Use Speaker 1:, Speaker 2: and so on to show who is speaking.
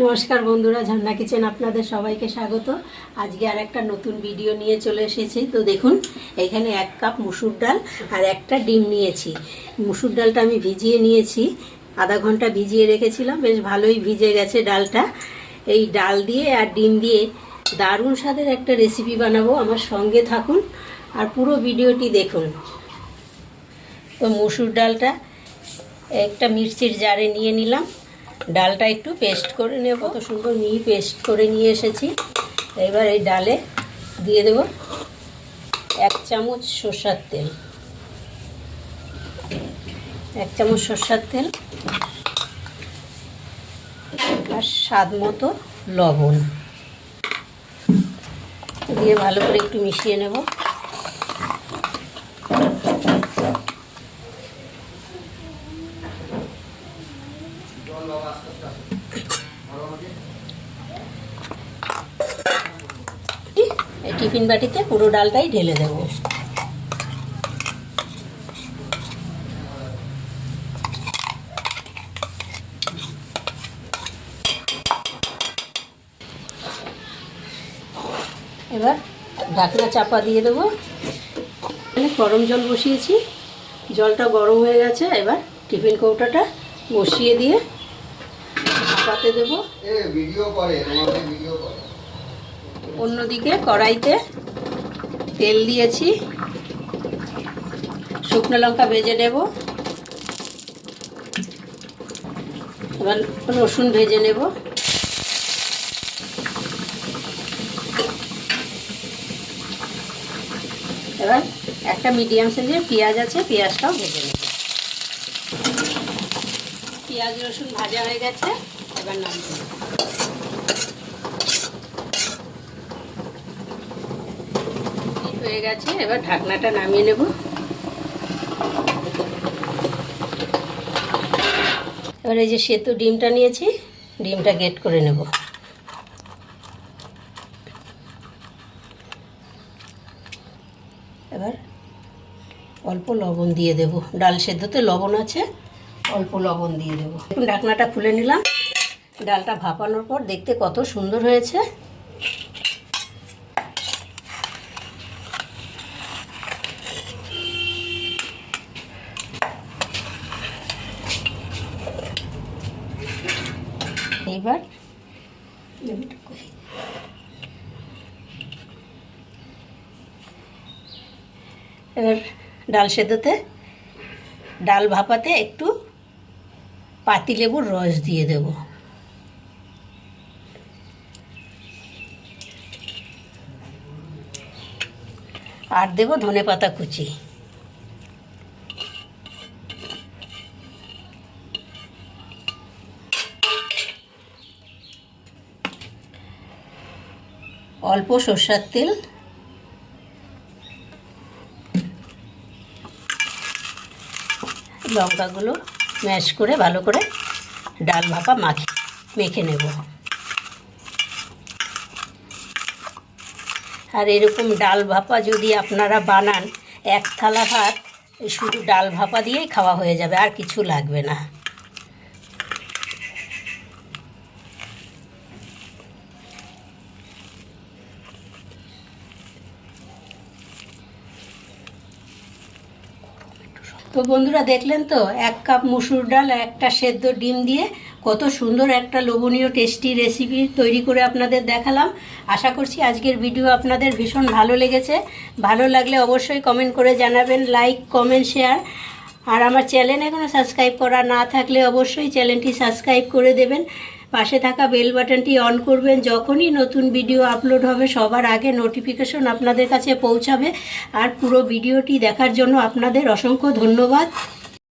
Speaker 1: নমস্কার বন্ধুরা, ঝর্ণা কিচেন আপনাদের সবাইকে স্বাগত। আজকে আর একটা নতুন ভিডিও নিয়ে চলে এসেছি। তো দেখুন, এখানে এক কাপ মুসুর ডাল আর একটা ডিম নিয়েছি। মুসুর ডালটা আমি ভিজিয়ে নিয়েছি। আধা ঘণ্টা ভিজিয়ে রেখেছিলাম, বেশ ভালোই ভিজে গেছে ডালটা। এই ডাল দিয়ে আর ডিম দিয়ে দারুণ স্বাদের একটা রেসিপি বানাবো। আমার সঙ্গে থাকুন আর পুরো ভিডিওটি দেখুন। তো মুসুর ডালটা একটা মির্চির জারে নিয়ে নিলাম। ডালটা একটু পেস্ট করে নেব। কত সুন্দর মিহি পেস্ট করে নিয়ে এসেছি। এবার এই ডালে দিয়ে দেব এক চামচ সর্ষার তেল। এক চামচ সর্ষার তেল আর স্বাদ মতো লবণ। দিয়ে ভালো করে একটু মিশিয়ে নেব। এই টিফিন বাটিতে পুরো ডালটাই ঢেলে দেবো। এবার ঢাকনা চাপা দিয়ে দেবো। এখানে গরম জল বসিয়েছি। জলটা গরম হয়ে গেছে, এবার টিফিন কৌটাটা বসিয়ে দিয়ে চাপাতে দেবো। অন্যদিকে কড়াইতে তেল দিয়েছি। শুকনো লঙ্কা ভেজে নেব। এবার রসুন ভেজে নেব। এবার একটা মিডিয়াম সাইজের পেঁয়াজ আছে পেঁয়াজটাও ভেজে নেব। পেঁয়াজ রসুন ভাজা হয়ে গেছে। এবার এই হয়ে গেছে, এবার ঢাকনাটা নামিয়ে নেব। এবার এই যে সেতু ডিমটা নিয়েছি, ডিমটা গেট করে নেব। এবার অল্প লবণ দিয়ে দেব। ডাল সেদ্ধতে লবণ আছে, অল্প লবণ দিয়ে দেবো। ঢাকনাটা খুলে নিলাম। ডালটা ভাপানোর পর দেখতে কত সুন্দর হয়েছে। এবার এবার ডাল সেদ্ধতে ডাল ভাপাতে একটু পাতিলেবুর রস দিয়ে দেব। আর দেব ধনে পাতা কুচি। অল্প সর্ষার তেল। লঙ্কাগুলো ম্যাশ করে ভালো করে ডাল ভাপা মাখি, মেখে নেব। আর এরকম ডাল ভাপা যদি আপনারা বানান, এক থালা ভাত, শুধু ডাল ভাপা দিয়েই খাওয়া হয়ে যাবে, আর কিছু লাগবে না। তো বন্ধুরা দেখলেন তো, এক কাপ মুসুর ডাল একটা সেদ্ধ ডিম দিয়ে কত সুন্দর একটা লোভনীয় টেস্টি রেসিপি তৈরি করে আপনাদের দেখালাম। আশা করছি আজকের ভিডিও আপনাদের ভীষণ ভালো লেগেছে। ভালো লাগলে অবশ্যই কমেন্ট করে জানাবেন লাইক কমেন্ট শেয়ার আর আমার চ্যানেল এখনও সাবস্ক্রাইব করা না থাকলে অবশ্যই চ্যানেলটি সাবস্ক্রাইব করে দেবেন। পাশে থাকা বেল বাটনটি অন করবেন। যখনই নতুন ভিডিও আপলোড হবে, সবার আগে নোটিফিকেশন আপনাদের কাছে পৌঁছাবে। আর পুরো ভিডিওটি দেখার জন্য আপনাদের অসংখ্য ধন্যবাদ।